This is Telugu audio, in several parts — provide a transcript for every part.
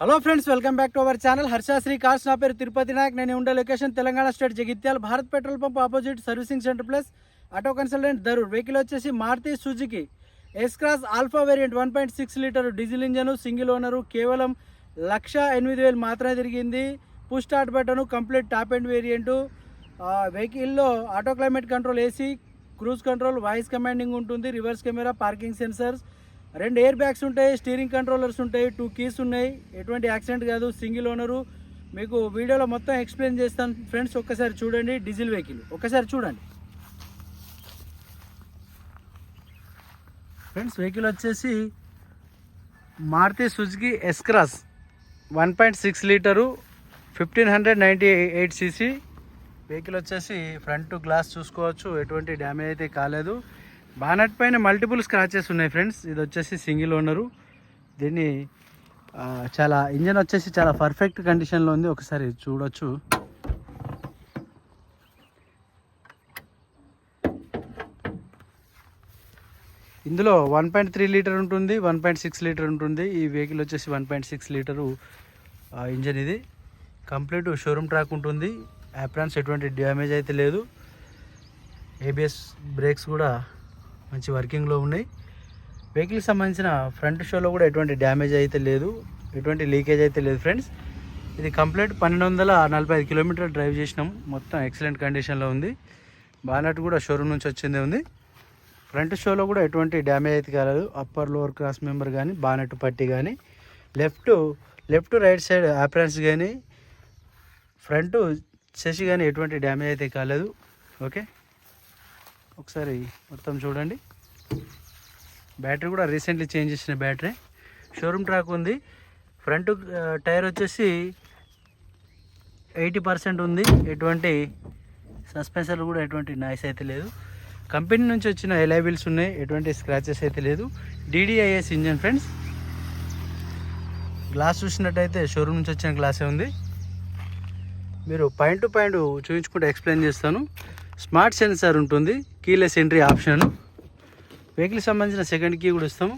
Hello friends welcome back to our channel Harshasri cars నా పేరు తిరుపతి నాయక్. నేను ఉండే location Telangana state Jagtial. Bharat petrol pump opposite servicing centre plus auto consultant Dharur vehicle వచ్చేసి Maruti Suzuki S cross alpha variant one point six litre diesel engine single owner కేవలం లక్ష ఎనిమిది వేలు మాత్రమే తిరిగింది. Push start button complete top and variant వెహికల్లో auto climate control AC cruise control voice commanding ఉంటుంది రివర్స్ కెమెరా పార్కింగ్ సెన్సర్స్ రెండు ఎయిర్ బ్యాగ్స్ ఉంటాయి స్టీరింగ్ కంట్రోలర్స్ ఉంటాయి టూ కీస్ ఉన్నాయి. ఎటువంటి యాక్సిడెంట్ కాదు సింగిల్ ఓనరు మీకు వీడియోలో మొత్తం ఎక్స్ప్లెయిన్ చేస్తాను. ఫ్రెండ్స్ ఒక్కసారి చూడండి డీజిల్ వెహికల్ ఒక్కసారి చూడండి. ఫ్రెండ్స్ వెహికల్ వచ్చేసి Maruti Suzuki S cross one point six litre fifteen hundred ninety eight CC vehicle వచ్చేసి ఫ్రంట్ గ్లాస్ చూసుకోవచ్చు. ఎటువంటి డ్యామేజ్ అయితే కాలేదు. బానట్ పైన మల్టిపుల్ స్క్రాచెస్ ఉన్నాయి ఫ్రెండ్స్. ఇది వచ్చేసి సింగిల్ ఓనరు. దీన్ని చాలా ఇంజన్ వచ్చేసి చాలా పర్ఫెక్ట్ కండిషన్లో ఉంది. ఒకసారి చూడొచ్చు. ఇందులో వన్ పాయింట్ త్రీ లీటర్ ఉంటుంది వన్ పాయింట్ సిక్స్ లీటర్ ఉంటుంది. ఈ వెహికల్ వచ్చేసి one point six litre engine ఇది. కంప్లీట్ షోరూమ్ ట్రాక్ ఉంటుంది. యాప్రాన్స్ ఎటువంటి డ్యామేజ్ అయితే లేదు. ఏబిఎస్ బ్రేక్స్ కూడా మంచి వర్కింగ్లో ఉన్నాయి. వెహికల్కి సంబంధించిన ఫ్రంట్ షోలో కూడా ఎటువంటి డ్యామేజ్ అయితే లేదు. ఎటువంటి లీకేజ్ అయితే లేదు ఫ్రెండ్స్. ఇది కంప్లీట్ పన్నెండు వందల నలభై ఐదు కిలోమీటర్లు డ్రైవ్ చేసినాం. మొత్తం ఎక్సలెంట్ కండిషన్లో ఉంది. బానట్ కూడా షోరూమ్ నుంచి వచ్చిందే ఉంది. ఫ్రంట్ షోలో కూడా ఎటువంటి డ్యామేజ్ అయితే కాలేదు. అప్పర్ లోవర్ క్రాస్ మెంబర్ కానీ బానట్ పట్టి కానీ left left right side aprons కానీ ఫ్రంట్ చేసి కానీ ఎటువంటి డ్యామేజ్ అయితే కాలేదు. ఓకే? ఒకసారి మొత్తం చూడండి. బ్యాటరీ కూడా రీసెంట్లీ చేంజ్ చేసిన బ్యాటరీ. షోరూమ్ ట్రాక్ ఉంది. ఫ్రంట్ టైర్ వచ్చేసి ఎయిటీ పర్సెంట్ ఉంది. ఎటువంటి సస్పెన్సర్ కూడా ఎటువంటి నాయిస్ అయితే లేదు. కంపెనీ నుంచి వచ్చిన ఎలైబిల్స్ ఉన్నాయి. ఎటువంటి స్క్రాచెస్ అయితే లేదు. DDIS engine friends. గ్లాస్ చూసినట్టయితే షోరూమ్ నుంచి వచ్చిన గ్లాసే ఉంది. మీరు పాయింట్ టు పాయింట్ చూపించుకుంటే ఎక్స్ప్లెయిన్ చేస్తాను. స్మార్ట్ సెన్సార్ ఉంటుంది కీలెస్ ఎంట్రీ ఆప్షన్. వెహికల్ సంబంధించిన సెకండ్ కీ కూడా ఇస్తాము.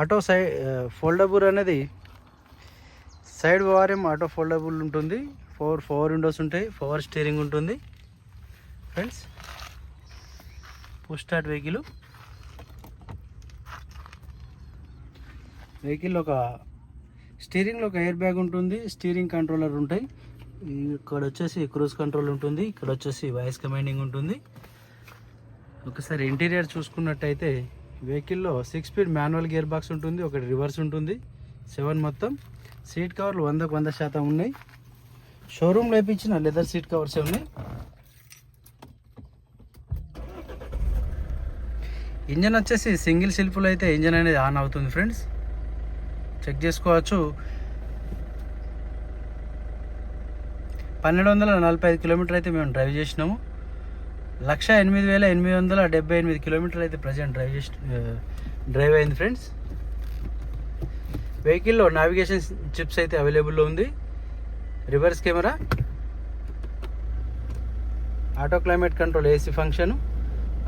ఆటో సై ఫోల్డబుల్ అనేది సైడ్ వారేం ఆటో ఫోల్డబుల్ ఉంటుంది. ఫోర్ ఫోర్ విండోస్ ఉంటాయి పవర్ స్టీరింగ్ ఉంటుంది. Friends push start vehicle. Vehicle ఒక స్టీరింగ్లో ఒక ఎయిర్ బ్యాగ్ ఉంటుంది స్టీరింగ్ కంట్రోలర్ ఉంటాయి. ఇక్కడ వచ్చేసి క్రూజ్ కంట్రోల్ ఉంటుంది. ఇక్కడ వచ్చేసి వాయిస్ కమాండింగ్ ఉంటుంది. ఒకసారి ఇంటీరియర్ చూసుకున్నట్టయితే వెహికల్లో six speed manual gear box ఉంటుంది. ఒకటి రివర్స్ ఉంటుంది. సెవెన్ మొత్తం. సీట్ కవర్లు వందకు వంద శాతం ఉన్నాయి. షోరూంలో వేపించిన లెదర్ సీట్ కవర్సే ఉన్నాయి. ఇంజన్ వచ్చేసి సింగిల్ సిల్పులు అయితే ఇంజన్ అనేది ఆన్ అవుతుంది ఫ్రెండ్స్. చెక్ చేసుకోవచ్చు. పన్నెండు వందల నలభై ఐదు కిలోమీటర్ అయితే మేము డ్రైవ్ చేసినాము. లక్ష ఎనిమిది వేల ఎనిమిది వందల డెబ్బై ఎనిమిది కిలోమీటర్లు అయితే ప్రజెంట్ డ్రైవ్ చేసి డ్రైవ్ అయింది ఫ్రెండ్స్. వెహికల్లో నావిగేషన్ చిప్స్ అయితే అవైలబుల్లో ఉంది. Reverse camera. Auto climate control AC function.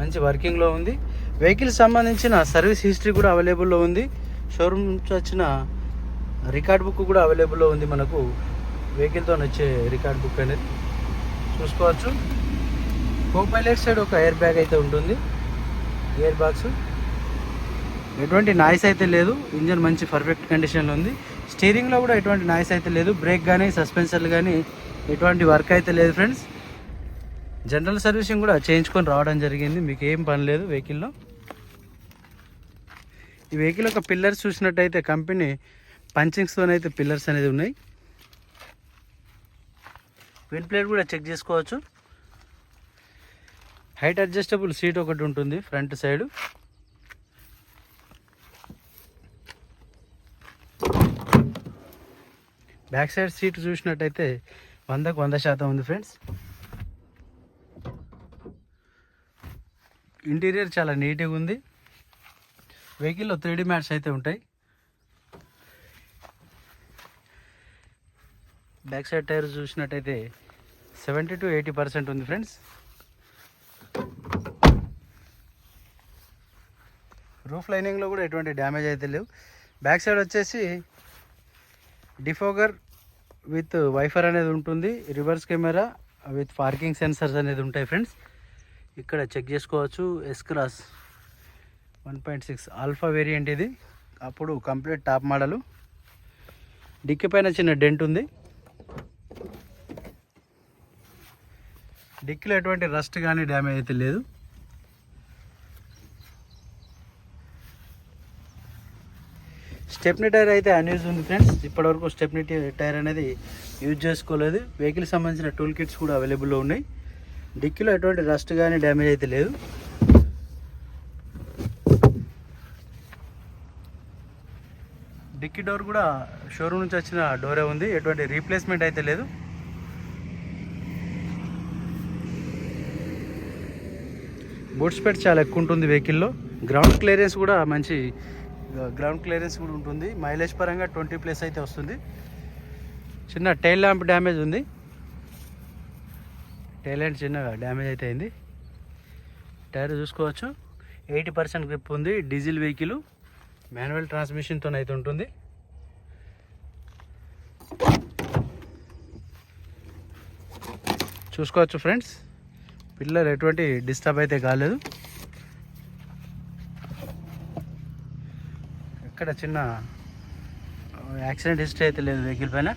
మంచి వర్కింగ్లో ఉంది. వెహికల్ సంబంధించిన సర్వీస్ హిస్టరీ కూడా అవైలబుల్లో ఉంది. షోరూమ్ నుంచి వచ్చిన రికార్డ్ బుక్ కూడా అవైలబుల్లో ఉంది మనకు. వెహికల్తో వచ్చే రికార్డ్ బుక్ అనేది చూసుకోవచ్చు. కో పైలట్ సైడ్ ఒక ఎయిర్ బ్యాగ్ అయితే ఉంటుంది. Air box. ఎటువంటి నాయిస్ అయితే లేదు. ఇంజన్ మంచి పర్ఫెక్ట్ కండిషన్లో ఉంది. స్టీరింగ్లో కూడా ఎటువంటి నాయిస్ అయితే లేదు. బ్రేక్ కానీ సస్పెన్సర్లు కానీ ఎటువంటి వర్క్ అయితే లేదు ఫ్రెండ్స్. జనరల్ సర్వీసింగ్ కూడా చేయించుకొని రావడం జరిగింది. మీకు ఏం పని లేదు వెహికల్లో. ఈ వెహికల్ యొక్క పిల్లర్స్ చూసినట్టయితే కంపెనీ పంచింగ్స్తోనైతే పిల్లర్స్ అనేది ఉన్నాయి. విన్ ప్లేట్ కూడా చెక్ చేసుకోవచ్చు. హైట్ అడ్జస్టబుల్ సీట్ ఒకటి ఉంటుంది front side back side seat చూసినట్టయితే వందకు వంద శాతం ఉంది ఫ్రెండ్స్ ఇంటీరియర్ చాలా నీట్గా ఉంది. వెహికల్లో త్రీ మ్యాట్స్ అయితే ఉంటాయి. బ్యాక్ సైడ్ టైర్ చూసినట్టయితే సెవెంటీ టు ఎయిటీ పర్సెంట్ ఉంది ఫ్రెండ్స్. రూఫ్ లైనింగ్లో కూడా ఎటువంటి డ్యామేజ్ అయితే లేవు. బ్యాక్ సైడ్ వచ్చేసి డిఫోగర్ విత్ వైఫర్ అనేది ఉంటుంది reverse camera with parking sensors అనేది ఉంటాయి ఫ్రెండ్స్. ఇక్కడ చెక్ చేసుకోవచ్చు S cross one point six alpha variant ఇది. అప్పుడు కంప్లీట్ టాప్ మోడలు. డిక్కి పైన చిన్న డెంట్ ఉంది. డిక్కీలో ఎటువంటి రస్ట్ కానీ డ్యామేజ్ అయితే లేదు. స్టెప్నీ టైర్ అయితే అన్యూజ్ ఉంది ఫ్రెండ్స్. ఇప్పటివరకు స్టెప్నీ టైర్ అనేది యూజ్ చేసుకోలేదు. వెహికల్ సంబంధించిన టూల్ కిట్స్ కూడా అవైలబుల్లో ఉన్నాయి. డిక్కీలో ఎటువంటి రస్ట్ కానీ డ్యామేజ్ అయితే లేదు. డిక్కీ డోర్ కూడా షోరూమ్ నుంచి వచ్చిన డోరే ఉంది. ఎటువంటి రీప్లేస్మెంట్ అయితే లేదు. బూట్ స్పెడ్ చాలా ఎక్కువ ఉంటుంది వెహికల్లో. గ్రౌండ్ క్లియరెన్స్ కూడా మంచి గ్రౌండ్ క్లియరెన్స్ కూడా ఉంటుంది. మైలేజ్ పరంగా ట్వంటీ ప్లస్ అయితే వస్తుంది. చిన్న టైల్ ల్యాంప్ డ్యామేజ్ ఉంది. టైల్ ల్యాంప్ చిన్న డ్యామేజ్ అయితే అయింది. టైర్ చూసుకోవచ్చు. ఎయిటీ పర్సెంట్ గ్రిప్ ఉంది. డీజిల్ వెహికల్ మాన్యువల్ ట్రాన్స్మిషన్తో అయితే ఉంటుంది. చూసుకోవచ్చు ఫ్రెండ్స్ పిల్లలు ఎటువంటి డిస్టర్బ్ అయితే కాలేదు. ఎక్కడ చిన్న యాక్సిడెంట్ హిస్టరీ అయితే లేదు వెహికల్ పైన.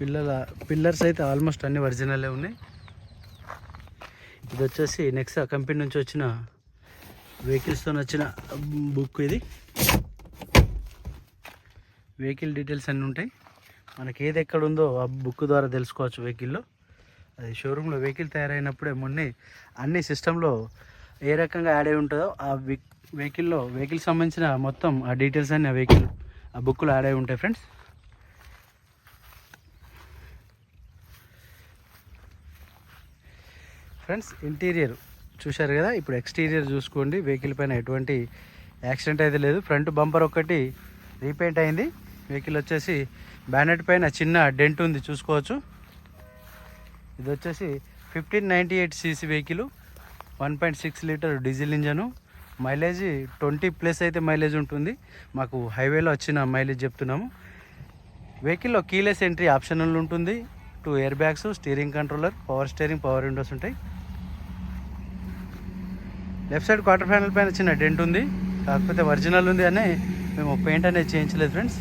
పిల్లల పిల్లర్స్ అయితే ఆల్మోస్ట్ అన్ని ఒరిజినలే ఉన్నాయి. ఇది వచ్చేసి నెక్స్ట్ కంపెనీ నుంచి వచ్చిన వెహికల్స్తో నచ్చిన బుక్ ఇది. వెహికల్ డీటెయిల్స్ అన్నీ ఉంటాయి. మనకి ఏది ఎక్కడ ఉందో ఆ బుక్ ద్వారా తెలుసుకోవచ్చు వెహికల్లో. అది షోరూంలో వెహికల్ తయారైనప్పుడే మొన్నే అన్ని సిస్టంలో ఏ రకంగా యాడ్ అయి ఉంటుందో ఆ వెహికల్లో వెహికల్ సంబంధించిన మొత్తం ఆ డీటెయిల్స్ అన్ని ఆ వెహికల్ ఆ బుక్లో యాడ్ అయి ఉంటాయి ఫ్రెండ్స్. Friends interior. చూశారు కదా? ఇప్పుడు ఎక్స్టీరియర్ చూసుకోండి. వెహికల్ పైన ఎటువంటి యాక్సిడెంట్ అయితే లేదు. ఫ్రంట్ బంపర్ ఒకటి రీపెయింట్ అయింది. వెహికల్ వచ్చేసి బ్యానెట్ పైన చిన్న డెంట్ ఉంది. చూసుకోవచ్చు. ఇది వచ్చేసి fifteen ninety eight CC vehicle one point six litre diesel engine mileage twenty plus అయితే మైలేజ్ ఉంటుంది. మాకు హైవేలో వచ్చిన మైలేజ్ చెప్తున్నాము. వెహికల్లో కీలెస్ ఎంట్రీ ఆప్షనల్ ఉంటుంది. Two air bags steering controller power steering power windows ఉంటాయి. లెఫ్ట్ సైడ్ క్వార్టర్ ఫైనల్ పైన చిన్న డెంట్ ఉంది. కాకపోతే ఒరిజినల్ ఉంది అని మేము పెయింట్ అనేది చేయించలేదు ఫ్రెండ్స్.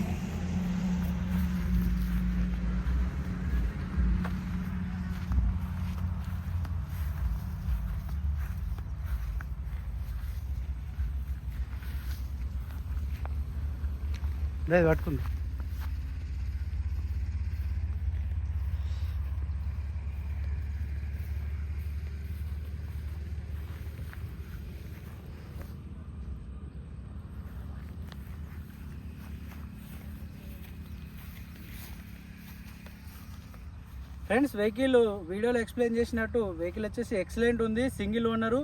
లేదు పట్టుకుంది. ఫ్రెండ్స్ వెహికల్ వీడియోలో ఎక్స్ప్లెయిన్ చేసినట్టు వెహికల్ వచ్చేసి ఎక్సలెంట్ ఉంది. సింగిల్ ఓనరు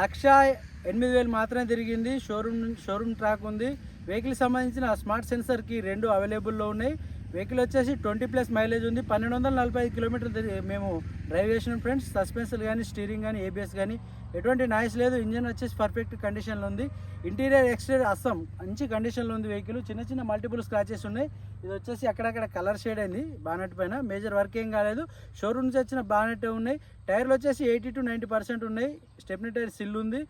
లక్ష ఎనిమిది వేలు మాత్రమే తిరిగింది. షోరూమ్ షోరూమ్ ట్రాక్ ఉంది. వెహికల్ సంబంధించిన స్మార్ట్ సెన్సర్కి రెండు అవైలబుల్లో ఉన్నాయి. వెహికల్ వచ్చేసి ట్వంటీ ప్లస్ మైలేజ్ ఉంది. పన్నెండు వందల నలభై ఐదు కిలోమీటర్లు మేము డ్రైవ్ చేసిన ఫ్రెండ్స్. సస్పెన్షన్ కానీ స్టీరింగ్ కానీ ఏబిఎస్ కానీ ఎటువంటి నాయిస్ లేదు. ఇంజన్ వచ్చేసి పర్ఫెక్ట్ కండిషన్లో ఉంది. ఇంటీరియర్ ఎక్స్టీరియర్ అస్సం మంచి కండిషన్లో ఉంది వెహికల్. చిన్న చిన్న మల్టిపుల్ స్క్రాచెస్ ఉన్నాయి. ఇది వచ్చేసి అక్కడక్కడ కలర్ షేడ్ అయింది బానెట్ పైన. మేజర్ వర్క్ ఏం కాలేదు. షోరూమ్ నుంచి వచ్చిన బానెట్ ఉన్నాయి. టైర్లు వచ్చేసి ఎయిటీ టు నైంటీ పర్సెంట్ ఉన్నాయి. స్టెప్నీ టైర్ సిల్ ఉంది.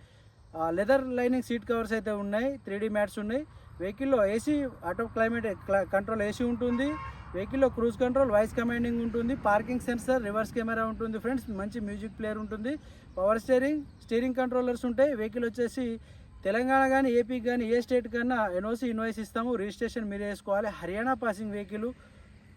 లెదర్ లైనింగ్ సీట్ కవర్స్ అయితే ఉన్నాయి త్రీ డీ మ్యాట్స్ ఉన్నాయి. వెహికల్లో AC auto climate control AC ఉంటుంది. వెహికల్లో క్రూజ్ కంట్రోల్ వాయిస్ కమాండింగ్ ఉంటుంది. పార్కింగ్ సెన్సర్ రివర్స్ కెమెరా ఉంటుంది ఫ్రెండ్స్ మంచి మ్యూజిక్ ప్లేయర్ ఉంటుంది. పవర్ స్టీరింగ్ స్టీరింగ్ కంట్రోలర్స్ ఉంటాయి. వెహికల్ వచ్చేసి తెలంగాణ కానీ ఏపీకి కానీ ఏ స్టేట్ కన్నా ఎన్ఓసి ఇన్వాయిస్ ఇస్తాము. రిజిస్ట్రేషన్ మీరు వేసుకోవాలి. హర్యానా పాసింగ్ వెహికల్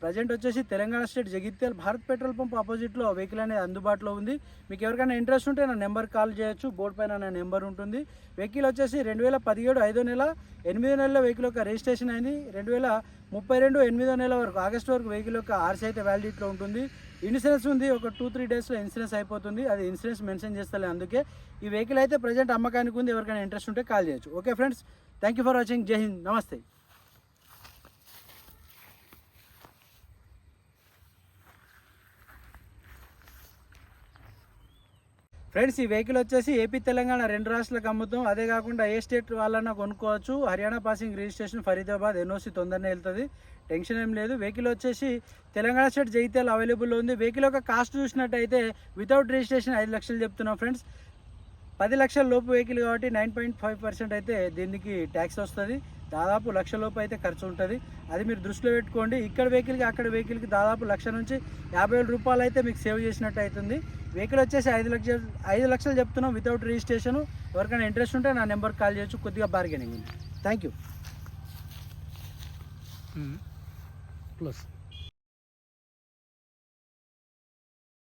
ప్రజెంట్ వచ్చేసి Telangana state Jagtial Bharat petrol pump ఆపోజిట్లో వెహికల్ అనేది అందుబాటులో ఉంది. మీకు ఎవరికైనా ఇంట్రెస్ట్ ఉంటే నా నెంబర్ కాల్ చేయొచ్చు బోర్డు పైన నా నెంబర్ ఉంటుంది. వెహికల్ వచ్చేసి రెండు వేల పదిహేడు ఐదో నెల ఎనిమిదో నెలలో వెహికల్ యొక్క రిజిస్ట్రేషన్ అయింది. రెండు వేల ముప్పై రెండు ఎనిమిదో నెల వరకు ఆగస్టు వరకు వెహికల్ యొక్క ఆర్సీ అయితే వ్యాలిడిటీలో ఉంటుంది. ఇన్సూరెన్స్ ఉంది ఒక టూ త్రీ డేస్లో ఇన్సూరెన్స్ అయిపోతుంది. అది ఇన్సూరెన్స్ మెన్షన్ చేస్తలే అందుకే. ఈ వెహికల్ అయితే ప్రజెంట్ అమ్మకానికి ఉంది ఎవరికైనా ఇంట్రెస్ట్ ఉంటే కాల్ చేయొచ్చు. Okay friends thank you for watching జై హింద్ నమస్తే ఫ్రెండ్స్ ఈ వెహికల్ వచ్చేసి ఏపీ తెలంగాణ రెండు రాష్ట్రాలకు అమ్ముతాం. అదే కాకుండా ఏ స్టేట్ వాళ్ళన్నా కొనుక్కోవచ్చు. Haryana passing registration Faridabad NOC తొందరనే వెళ్తుంది. టెన్షన్ ఏం లేదు. వెహికల్ వచ్చేసి తెలంగాణ స్టేట్ జైత్యాలు అవైలబుల్ ఉంది. వెహికల్ యొక్క కాస్ట్ చూసినట్టయితే వితౌట్ రిజిస్ట్రేషన్ ఐదు లక్షలు చెప్తున్నాం ఫ్రెండ్స్. పది లక్షల లోపు వెహికల్ కాబట్టి నైన్ పాయింట్ ఫైవ్ పర్సెంట్ అయితే దీనికి ట్యాక్స్ వస్తుంది. దాదాపు లక్ష లోపు అయితే ఖర్చు ఉంటుంది. అది మీరు దృష్టిలో పెట్టుకోండి. ఇక్కడ వెహికల్కి అక్కడ వెహికల్కి దాదాపు లక్ష నుంచి యాభై వేల రూపాయలు అయితే మీకు సేవ్ చేసినట్టు అవుతుంది. వెహికల్ వచ్చేసి ఐదు లక్షలు ఐదు లక్షలు చెప్తున్నాం వితౌట్ రిజిస్ట్రేషన్ ఎవరికైనా ఇంట్రెస్ట్ ఉంటే నా నెంబర్కి కాల్ చేయొచ్చు కొద్దిగా బార్గెనింగ్ ఉంది. Thank you plus